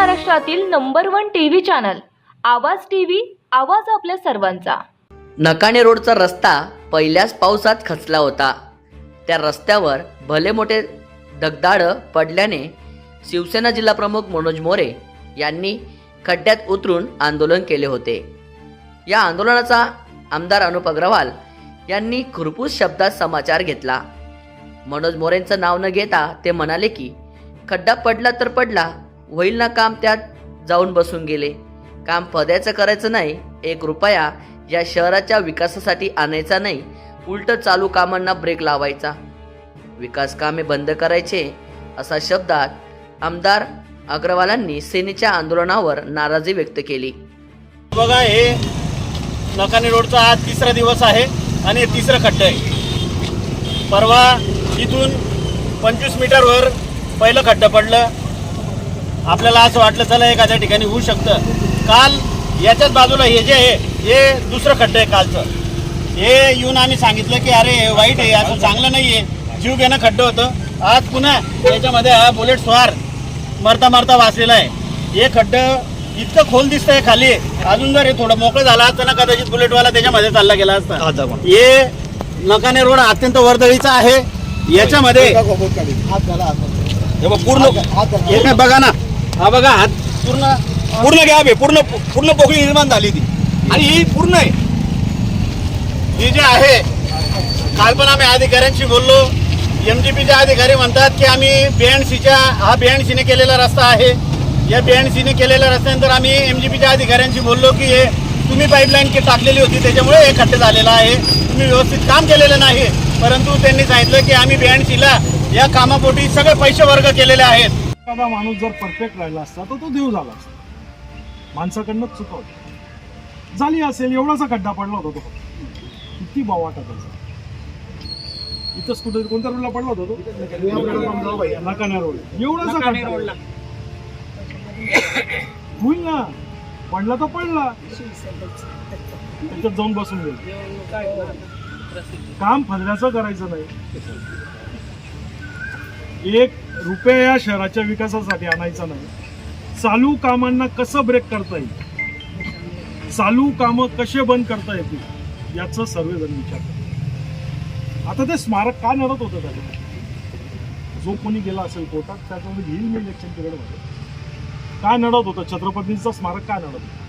महाराष्ट्रातील number one TV channel आवाज TV आवाज आपल्या सर्वांचा. नकाणे रोडचा रस्ता पहिल्याच पावसात खचला होता. त्या रस्त्यावर भले मोठे दगदाळं पडल्याने शिवसेना जिल्हाप्रमुख मनोज मोरे यांनी खड्ड्यात उतरून आंदोलन केले होते. या आंदोलनाचा आमदार अनुप अग्रवाल यांनी खुरपूस शब्दात समाचार घेतला. मनोज मोरेंचं नाव न घेता ते म्हणाले की खड्डा पडला तर पडला होईल ना काम त्यात? जाऊन बसून गेले. काम पद्याचं करायचं नाही एक रुपया या शहराच्या विकासासाठी आणायचा नाही उलट चालू कामांना ब्रेक लावायचा. विकास कामे बंद करायचे असा शब्दात आमदार अग्रवालांनी सेनेच्या आंदोलनावर नाराजी व्यक्त केली. बघा हे नकानी रोडचा आज तिसरा दिवस आहे आणि तिसरं खड्डं आहे. परवा इथून पंचवीस मीटरवर पहिलं खड्डं पडलं आपल्याला असं वाटलं चला एखाद्या ठिकाणी होऊ शकतं. काल याच्याच बाजूला हे जे आहे हे दुसरं खड्डं आहे कालचं. हे येऊन आम्ही सांगितलं की अरे हे वाईट आहे असं चांगलं नाही आहे जीव घेणं खड्डं होतं. आज पुन्हा याच्यामध्ये हा बुलेट स्वार मरता मरता वाचलेला आहे. हे खड्डं इतकं खोल दिसतंय खाली. अजून जर हे थोडं मोकळं झालं असतं ना कदाचित बुलेटवाला त्याच्यामध्ये चालला गेला असता. हे नकाने रोड अत्यंत वर्दळीचा आहे. याच्यामध्ये हे पूर्ण हे बघा ना. हा बघा हात पूर्ण पूर्ण गॅप आहे. पूर्ण पूर्ण पोकळी निर्माण झाली ती. आणि ही पूर्ण आहे. ही जे आहे काल पण आम्ही अधिकाऱ्यांशी बोललो. एम जी पीचे अधिकारी म्हणतात की आम्ही बीएनसीच्या हा बीएनसीने केलेला रस्ता आहे. या बीएनसीने केलेल्या रस्त्यानंतर आम्ही एम जी पीच्या अधिकाऱ्यांशी बोललो की हे तुम्ही पाईपलाईन टाकलेली होती त्याच्यामुळे हे खड्डे झालेला आहे. तुम्ही व्यवस्थित काम केलेलं नाही. परंतु त्यांनी सांगितलं की आम्ही बीएनसीला या कामापोटी सगळे पैसे वर्ग केलेले आहेत. एखादा माणूस जर परफेक्ट राहिला असता तर तो देव झाला असता. माणसाकडनंच चुका झाली असेल एवढासा खड्डा पडला होता तो. किती वाटत असेल इथंच कुठे कोणत्या रोडला पडला होता तो? नकाण्या रोड एवढासा खड्डा. होईल ना. पडला तर पडला. त्याच्यात जाऊन बसून गेल काम फजल्याचं करायचं नाही. एक रुपया या शहराच्या विकासासाठी आणायचा नाही. चालू कामांना कसं ब्रेक करता येईल? चालू कामं कसे बंद करता येतील? याचं सर्वजण विचार करतात. आता ते स्मारक का नडत होतं त्याला? जो कोणी गेला असेल कोर्टात त्याच्यामध्ये घेईल मी इलेक्शन पिरियडमध्ये काय नडत होतं? छत्रपतींचं स्मारक काय नडत होतं?